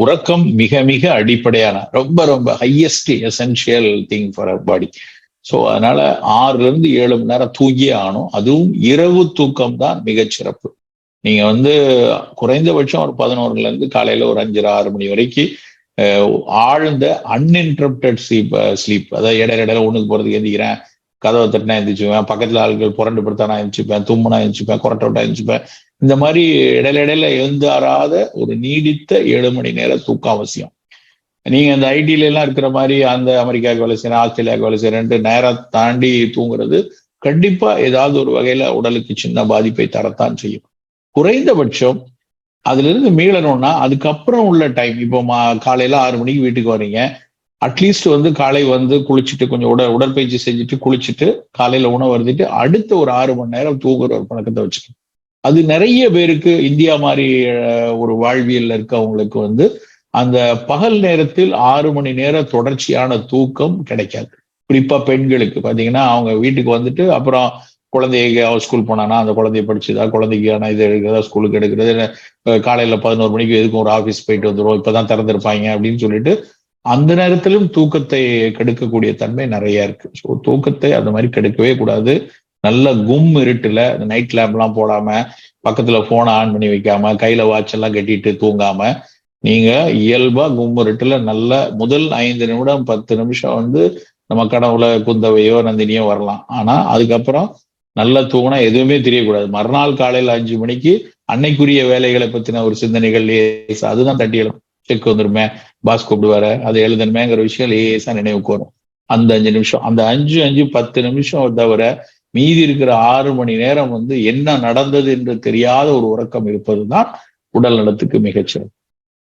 உறக்கம் மிக மிக அடிப்படையான ரொம்ப ரொம்ப highest essential thing for our body so அதனால ஆறுல இருந்து ஏழு மணி நேரம் தூங்கியே ஆகணும். அதுவும் இரவு தூக்கம் தான் மிகச்சிறப்பு நீங்க வந்து குறைந்தபட்சம் ஒரு பதினோருல இருந்து காலையில ஒரு அஞ்சரை ஆறு மணி வரைக்கும் ஆழ்ந்த அன்இன்டரப்டட் ஸ்லீப் ஸ்லீப் அதாவது இடையில இடையில ஒண்ணுக்கு போறதுக்கு எந்திக்கிறேன். கதவை தட்டினா எழுந்திரிச்சுப்பேன் பக்கத்துல ஆள்கள் புரண்டு படுத்தானா எழுந்திரிச்சுப்பேன் தும்முனா எழுந்திரிச்சுப்பேன் கொரட்டை விட்டா எழுந்திரிச்சுப்பேன் இந்த மாதிரி இடையில இடையில எழுந்தாராத ஒரு நீடித்த ஏழு மணி நேர தூக்கம் அவசியம். நீங்க அந்த ஐடியில எல்லாம் இருக்கிற மாதிரி அந்த அமெரிக்காவுக்கு வேலை செய்யறேன் ஆஸ்திரேலியாவுக்கு வேலை செய்யறேன்ட்டு நேரம் தாண்டி தூங்குறது கண்டிப்பா ஏதாவது ஒரு வகையில உடலுக்கு சின்ன பாதிப்பை தரத்தான் செய்யும். குறைந்தபட்சம் அதுல இருந்து மீளணும்னா அதுக்கப்புறம் உள்ள டைம் இப்போ மா காலையில ஆறு மணிக்கு வீட்டுக்கு வரீங்க அட்லீஸ்ட் வந்து காலை வந்து குளிச்சுட்டு கொஞ்சம் உட உடற்பயிற்சி செஞ்சுட்டு குளிச்சுட்டு காலையில உணவு வருதுட்டு அடுத்த ஒரு ஆறு மணி நேரம் தூங்குற ஒரு பழக்கத்தை வச்சுக்கணும். அது நிறைய பேருக்கு இந்தியா மாதிரி ஒரு வாழ்வியல் இருக்கவங்களுக்கு வந்து அந்த பகல் நேரத்தில் ஆறு மணி நேரம் தொடர்ச்சியான தூக்கம் கிடைக்காது. குறிப்பா பெண்களுக்கு. பாத்தீங்கன்னா அவங்க வீட்டுக்கு வந்துட்டு அப்புறம் குழந்தைய ஸ்கூல் போனானா அந்த குழந்தைய படிச்சுதா குழந்தைக்கான இது எடுக்கிறதா ஸ்கூலுக்கு எடுக்கிறது காலையில பதினோரு மணிக்கு எதுக்கும் ஒரு ஆஃபீஸ் போயிட்டு வந்துடும் இப்பதான் திறந்திருப்பாங்க அப்படின்னு சொல்லிட்டு அந்த நேரத்திலும் தூக்கத்தை கெடுக்கக்கூடிய தன்மை நிறைய இருக்கு. ஸோ தூக்கத்தை அந்த மாதிரி கெடுக்கவே கூடாது. நல்ல கும் இருட்டுல இந்த நைட் லேம்ப் எல்லாம் போடாம பக்கத்துல போனை ஆன் பண்ணி வைக்காம கையில வாட்ச் எல்லாம் கட்டிட்டு தூங்காம நீங்க இயல்பா கும் இருட்டுல நல்ல முதல் ஐந்து நிமிடம் பத்து நிமிஷம் வந்து நம்ம கனவுல குந்தவையோ நந்தினியோ வரலாம். ஆனா அதுக்கப்புறம் நல்லா தூங்கினா எதுவுமே தெரியக்கூடாது. மறுநாள் காலையில அஞ்சு மணிக்கு அன்னைக்குரிய வேலைகளை பத்தின ஒரு சிந்தனைகள் அதுதான் தட்டிடும் செக் வந்துருமே பாஸ் கூப்பிடுவாரு. அது எழுதணுமேங்கிற விஷயம் லேசா நினைவுக்கு வரும். அந்த அஞ்சு நிமிஷம். அந்த அஞ்சு அஞ்சு பத்து நிமிஷம் தவிர மீதி இருக்கிற ஆறு மணி நேரம் வந்து என்ன நடந்தது என்று தெரியாத ஒரு உறக்கம் இருப்பதுதான் உடல் நலத்துக்கு மிகச்சிறப்பு.